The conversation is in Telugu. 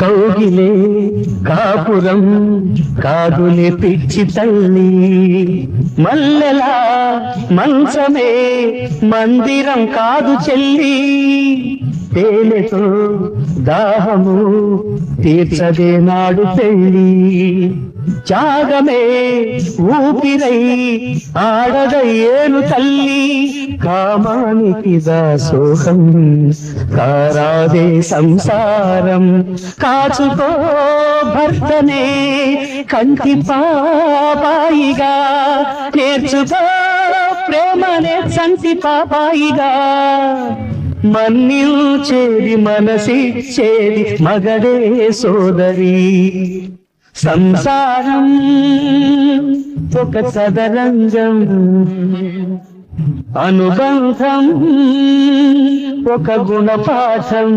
కౌగిలే కాపురం కాదులే పిచ్చి తల్లి. మల్లెలా మంచమే మందిరం కాదు చెల్లి. తేనెతో దాహము తీర్చదే నాడు పెళ్ళి. త్యాగమే ఊపిరై ఆడదయ్యేను తల్లి. కామానికి దాసోహం. కారాదే సంసారం. కాచుకో భర్తనే కంటి పాపాయిగా. నేర్చుకో ప్రేమనే సంతి పాపాయిగా. మన్నిల్చేది మనసిచ్చేది మగడే సోదరి. సంసారం ఒక సదరంగం. అనుబంధం ఒక గుణపాఠం.